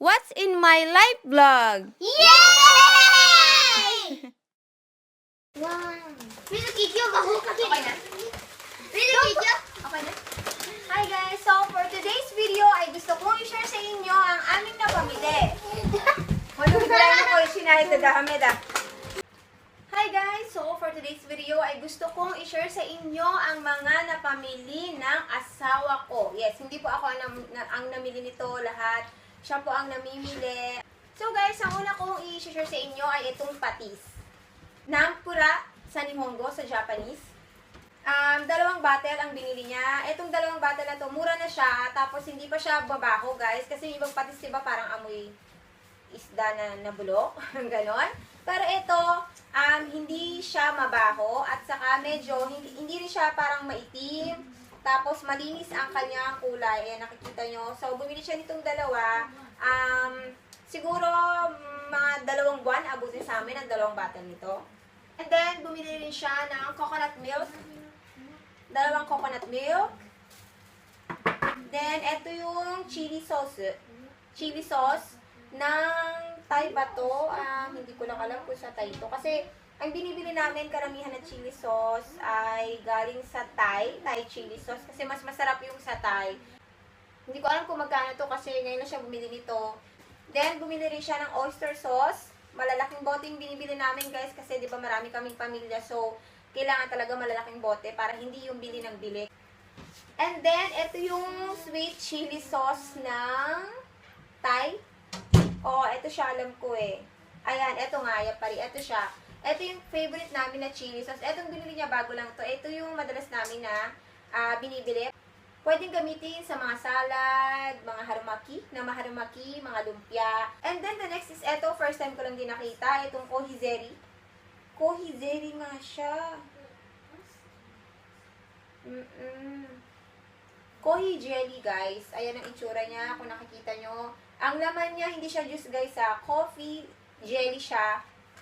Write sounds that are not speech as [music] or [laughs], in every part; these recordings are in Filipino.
What's in my life vlog? Yay! [laughs] wow. Pinakikyo ka ho kasi. Okay na? Pinakikyo? Okay na? Hi guys! So, for today's video ay gusto kong i-share sa inyo ang aming napamili. [laughs] Hulog na lang ako isinahit na dahamid ah. Hi guys! So, for today's video ay gusto kong i-share sa inyo ang mga napamili ng asawa ko. Yes, hindi po ako ang, nam- ang namili nito lahat. Siya po ang namimili. So guys, ang una kong i-share sa inyo ay itong patis. Nampura sa Nihongo sa Japanese. Um, dalawang bottle ang binili niya. Itong dalawang bottle na to, mura na siya. Tapos hindi pa siya babaho, guys. Kasi yung ibang patis, diba, parang amoy isda na nabulok. [laughs] Ganon. Pero ito, um, hindi siya mabaho. At saka medyo, hindi, hindi rin siya parang maitim. Tapos malinis ang kanyang kulay. Ayan, nakikita nyo. So, bumili siya nitong dalawa. Um, siguro, mga dalawang buwan, abutin sa amin ang dalawang bottle nito. And then, bumili rin siya ng coconut milk. Dalawang coconut milk. Then, ito yung chili sauce. Chili sauce ng Thai ba to? Ah, hindi ko lang alam kung sa Thai to. Kasi, ang binibili namin karamihan na chili sauce ay galing sa Thai, Thai chili sauce. Kasi mas masarap yung sa Thai. Hindi ko alam kung magkano to kasi ngayon lang siya bumili nito. Then, bumili rin siya ng oyster sauce. Malalaking bote yung binibili namin guys kasi di ba marami kaming pamilya. So, kailangan talaga malalaking bote para hindi yung bili ng bili. And then, ito yung sweet chili sauce ng Thai. Oh, ito siya, alam ko eh. Ayan, ito nga, yan pari. Ito siya. Ito yung favorite namin na chili sauce. Itong binili niya bago lang to. Ito yung madalas namin na ah, binibili. Pwedeng gamitin sa mga salad, mga harumaki, na maharumaki, mga lumpia. And then the next is ito, first time ko lang din nakita, itong kohizeri. Kohizeri nga siya. Mm-mm. Kohi jelly, guys. Ayan ang itsura niya, kung nakikita nyo. Ang laman niya, hindi siya juice, guys, sa coffee jelly siya.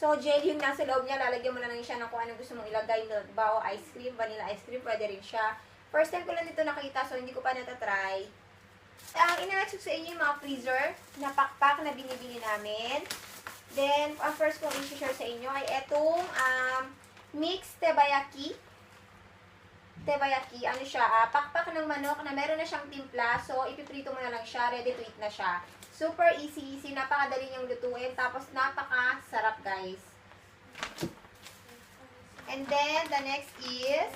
So, jelly yung nasa loob niya, lalagyan mo na lang siya ng kung anong gusto mong ilagay. Milk bao, ice cream, vanilla ice cream, pwede rin siya. First time ko lang dito nakita, so hindi ko pa natatry. Ang ina-check sa inyo yung mga freezer na pakpak na binibili namin. Then, ang first kong i-share sa inyo ay etong um, mixed tebayaki. Tebayaki, ano siya, ah, pakpak ng manok na meron na siyang timpla. So, ipiprito mo na lang siya, ready to eat na siya. Super easy, easy, napakadali niyang lutuin. Tapos, napakasarap, guys. And then, the next is,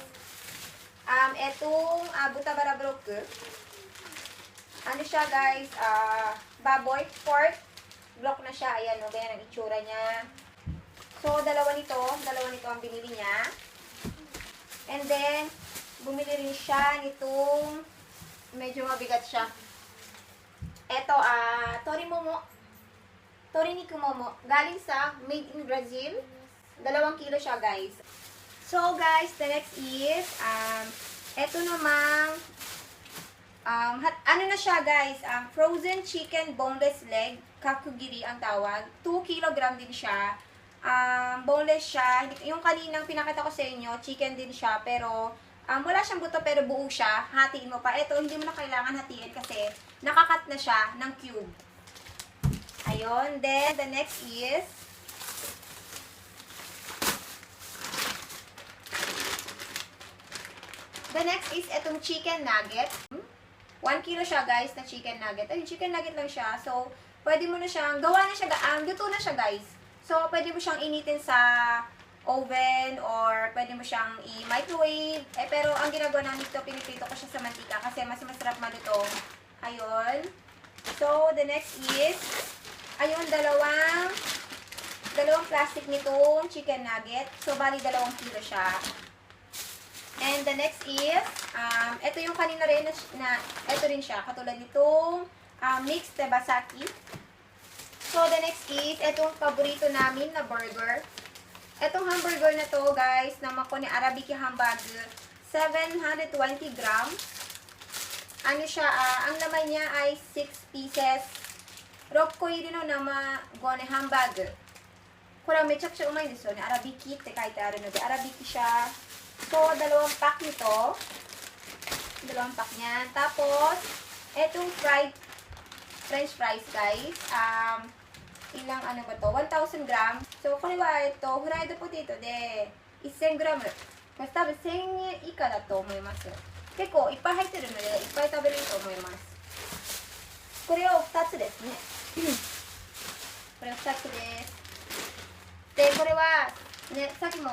um, etong uh, butabara broke. Ano siya, guys, ah, baboy, pork, block na siya. Ayan, no, ganyan ang itsura niya. So, dalawa nito, dalawa nito ang binili niya. And then, bumili rin siya nitong medyo mabigat siya. Ito, ah, Tori Momo. Tori ni Kumomo. Galing sa Made in Brazil. Dalawang kilo siya, guys. So, guys, the next is, um, ito namang, um, hat, ano na siya, guys, um, frozen chicken boneless leg, kakugiri ang tawag. 2 kilogram din siya. Um, boneless siya. Yung kaninang pinakita ko sa inyo, chicken din siya, pero um, wala siyang buto pero buo siya. Hatiin mo pa. Ito, hindi mo na kailangan hatiin kasi nakakat na siya ng cube. Ayun. Then, the next is, the next is itong chicken nugget. 1 kilo siya, guys, na chicken nugget. Ay, chicken nugget lang siya. So, pwede mo na siyang, gawa na siya, um, luto na siya, guys. So, pwede mo siyang initin sa oven or pwede mo siyang i-microwave. Eh, pero ang ginagawa namin ito, piniprito ko siya sa mantika kasi mas masarap malutong. Ayun. So, the next is, ayun, dalawang, dalawang plastic nitong chicken nugget. So, bali dalawang kilo siya. And the next is, um, ito yung kanina rin na, na ito rin siya, katulad nitong um, mixed tebasaki. So, the next is, itong paborito namin na burger. Itong hamburger na to, guys, naman ko ni Arabiki Hamburger, 720 grams. Ano siya, ah, ang laman niya ay 6 pieces. Rokkoi rino nama go ne hamburger. これはめちゃくちゃうまいんですよね。粗挽きって書いてあるので、粗挽きsiya. So, dalawang pack nito. Dalawang pack niyan. Tapos, etong fried french fries, guys. Um, ilang ano ba to? 1,000 gram. So, これは、えっと、フライドポテトで1000グラム。多分1000円以下だと思います。結構いっぱい入ってるので、いっぱい食べれると思います。これを2つですね。これを2つです。で、これは、ね、さっきも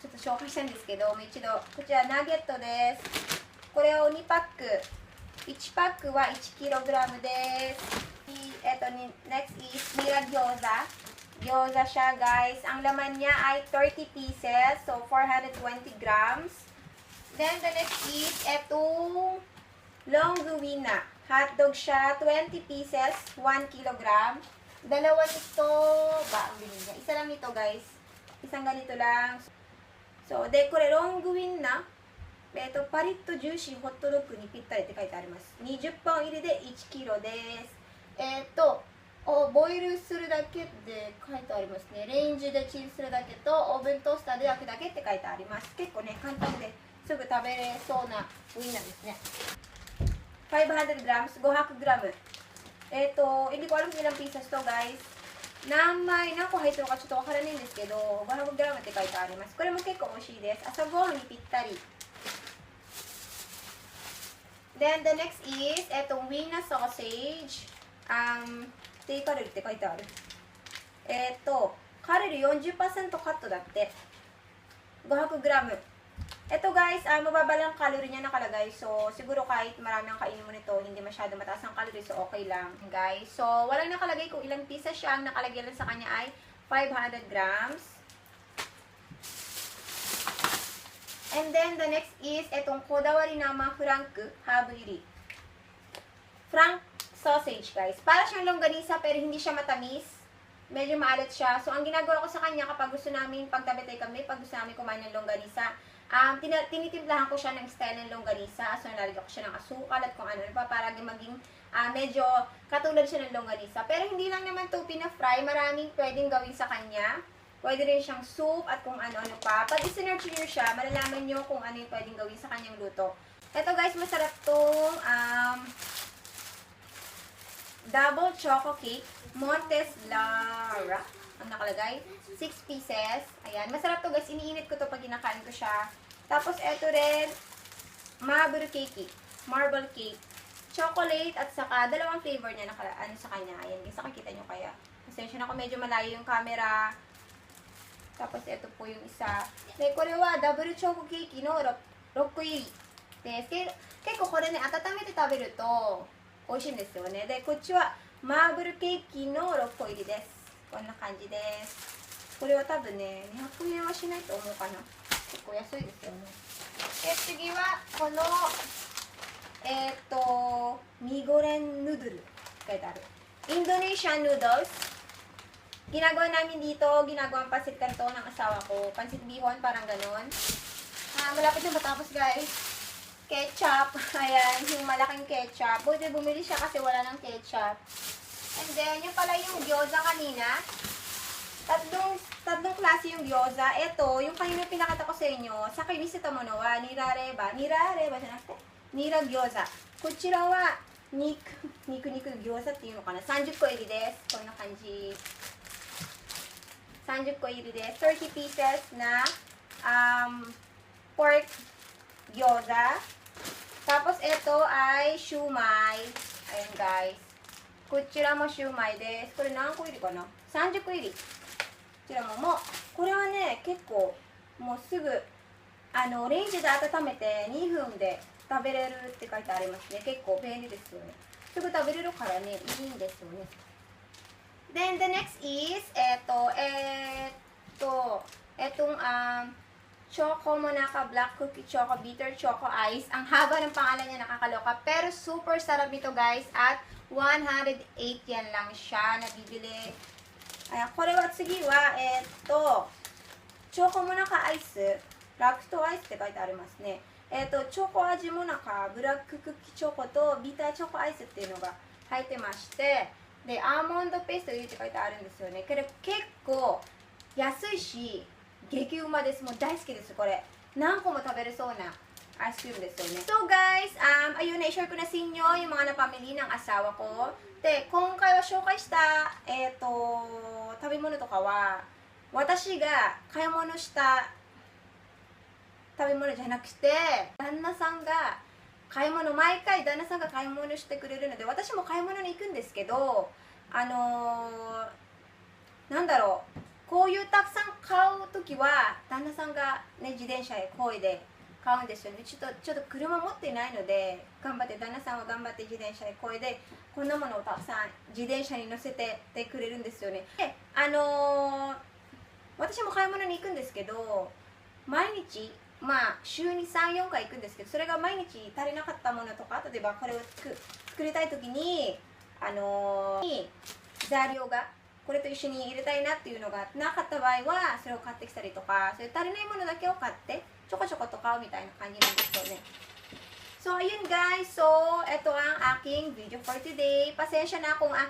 ちょっと紹介したんですけど、もう一度、こちらナゲットです。これを2パック。1パックは 1kg です。Ito, next is Mira Gyoza. Gyoza siya, guys. Ang laman niya ay 30 pieces. So, 420 grams. Then, the next is etong Longguina. Hotdog siya, 20 pieces, 1 kilogram. Dalawa nito, ba, ang binigay. Isa lang nito, guys. Isang ganito lang. So, de, kore, longguin na. Eto, parito juicy, hot dog ni pitta rete kaita arimasu. 20本入りで1キロです。えっと、ボイルするだけで書いてありますね。レンジでチンするだけとオーブントースターで焼くだけって書いてあります。結構ね、簡単ですぐ食べれそうなウィンナーですね。500g500g えっと、hindi ko alam ilang pieces to guys. 何枚何個入ってるのかちょっとわからないんですけど、500g って書いてあります。これも結構美味しいです。朝ごはんにぴったり。Then, the next is, etong Wiener sausage. Um, 低カロリーって書いてある。えっと、カロリー40%カットだって。500 gram. Ito guys, ah, mababa lang calorie niya nakalagay. So, siguro kahit marami ang kainin mo nito, hindi masyado mataas ang calorie. So, okay lang, guys. So, walang nakalagay kung ilang pieces siya. Ang nakalagay lang sa kanya ay 500 grams. And then, the next is, itong kodawari nama frank, habu iri. Frank sausage, guys. Para siyang longganisa, pero hindi siya matamis. Medyo maalat siya. So, ang ginagawa ko sa kanya kapag gusto namin pagtabitay kami, pag gusto namin kumain ng longganisa, um, tinitimplahan ko siya ng style ng longganisa. So, nalalagyan ko siya ng asukal at kung ano pa para maging ah, medyo katulad siya ng longganisa. Pero hindi lang naman to pina-fry. Maraming pwedeng gawin sa kanya. Pwede rin siyang soup at kung ano-ano pa. Pag isinerch nyo siya, malalaman nyo kung ano yung pwedeng gawin sa kanyang luto. Ito guys, masarap tong um, double choco cake, Montes Lara. Ang nakalagay, 6 pieces. Ayan, masarap to guys. Iniinit ko to pag kinakain ko siya. Tapos ito rin, marble cake. Marble cake. Chocolate at saka dalawang flavor niya naka, ano sa kanya. Ayan, guys, nakikita nyo kaya. Pasensya na ako, medyo malayo yung camera. Tapos ito po yung isa. De, これはダブルチョコケーキの 6, 6個入りです。け結構これね、温めて食べると 美味しいんですよね。で、こっちはマーブルケーキの6個入りです。こんな感じです。これは多分ね、200円はしないと思うかな。結構安いですよね。で、次はこの、えーっと、ミゴレンヌードル書いてある。インドネシアンヌードルス。ginagawa namin dito, ginagawang pansit kanto ng asawa ko. Pansit bihon, parang ganun. Ah, malapit na matapos, guys. Ketchup. [laughs] Ayan, yung malaking ketchup. Buti bumili siya kasi wala ng ketchup. And then, yung pala yung gyoza kanina. Tatlong, tatlong klase yung gyoza. Ito, yung kanina pinakita ko sa inyo, sa kinisita mo no, wa, nirareba. Nirareba じゃなくて、ニラ餃子。こちらは、肉、肉肉餃子っていうのかな。30個入りです。こんな感じ。30個入りです。30 pieces na um, pork gyoza. Tapos ito ay shumai. Ayan guys. こちらもシューマイです。これ何個入りかな ?30 個入り。こちらももう、これはね、結構、もうすぐ、あの、レンジで温めて2分で食べれるって書いてありますね。結構便利ですよね。すぐ食べれるからね、いいんですよね。Then the next is, eto, eto, etong um, Choco Monaca Black Cookie Choco Bitter Choco Ice. Ang haba ng pangalan niya nakakaloka. Pero super sarap nito guys. At 108 yan lang siya nabibili. Ayan, これは次は、えーっと、チョコモナカアイス、ラクトアイスって書いてありますね。えーっと、チョコ味モナカ、ブラッククッキーチョコとビターチョコアイスっていうのが入ってまして、で、アーモンドペースト入れて書いてあるんですよね。けど結構安いし、激うまです。もう大好きですこれ。何個も食べれそうなアイスクリームですよね。So guys、um, ayun na i-share ko na sa inyo imana family, ng asawa ko. で今回は紹介したえっ、と食べ物とかは私が買い物した食べ物じゃなくて旦那さんが買い物毎回旦那さんが買い物してくれるので私も買い物に行くんですけどあのー、なんだろう。こういうたくさん買う時は旦那さんが、ね、自転車へ漕いで買うんですよね。ちょっとちょっと車持ってないので頑張って旦那さんは頑張って自転車へ漕いでこんなものをたくさん自転車に乗せててくれるんですよね。であのー私も買い物に行くんですけど毎日まあ週に34回行くんですけどそれが毎日足りなかったものとか例えばこれを作りたい時にあのー材料がこれと一緒に入れたいなっていうのがなかった場合はそれを買ってきたりとかそれ足りないものだけを買ってちょこちょこと買うみたいな感じなんですよね So, ayun guys. So, ito ang aking video for today. Pasensya na kung ah,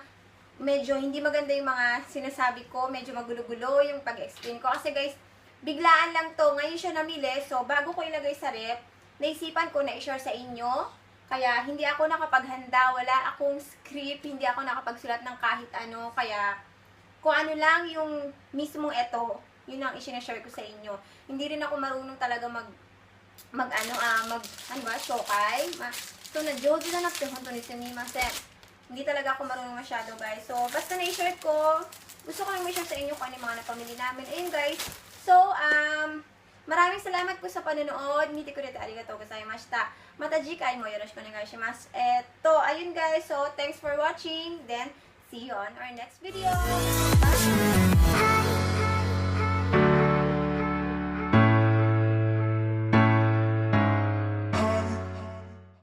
medyo hindi maganda yung mga sinasabi ko. Medyo magulo-gulo yung pag-explain ko. Kasi guys, biglaan lang to. Ngayon siya namili. So, bago ko ilagay sa rep, naisipan ko na i-share sa inyo. Kaya, hindi ako nakapaghanda. Wala akong script. Hindi ako nakapagsulat ng kahit ano. Kaya, kung ano lang yung mismong eto, yun ang isinashare ko sa inyo. Hindi rin ako marunong talaga mag mag ano ah mag ano ba shokay ma so na joji na nakte honto ni sumimasen hindi talaga ako marunong masyado guys. So basta na-share ko. Gusto ko lang i-share sa inyo kung ano yung mga napamili namin. Ayun guys. So um maraming salamat po sa panonood. Miti ko dito arigatou gozaimashita. Mata jikai mo yoroshiku onegaishimasu. Eto ayun guys. So thanks for watching. Then see you on our next video. Bye